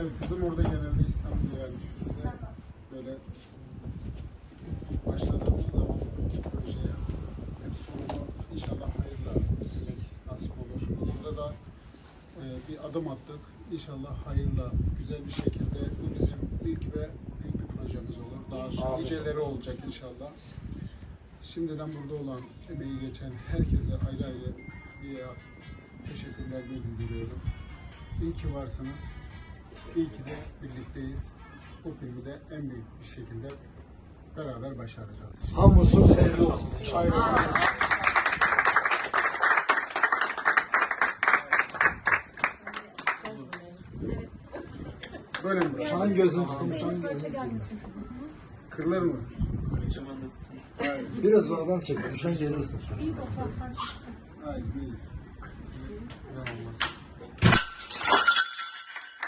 Evet kızım orada genelde İstanbul'da yani Türkiye'de böyle başladığımız zaman projeye hep sonunu inşallah hayırla bitirmek nasip olur. Burada da e, bir adım attık. İnşallah hayırla, güzel bir şekilde bu bizim ilk ve büyük bir projemiz olur. Daha niceleri olacak inşallah. Şimdiden burada olan, emeği geçen herkese ayrı ayrı bir teşekkürlerimi bildiriyorum. İyi ki varsınız. İyi ki de birlikteyiz. Bu filmi de en büyük bir şekilde beraber başaracağız. Hamısı hayırlı olsun. Hayırlı olsun. Böyle mi? Şu an gözüm tutmuş, şu an gözüm tutmuş. Kırılır mı? Biraz zordan çek, düşen gelirsin. Hayır, değil.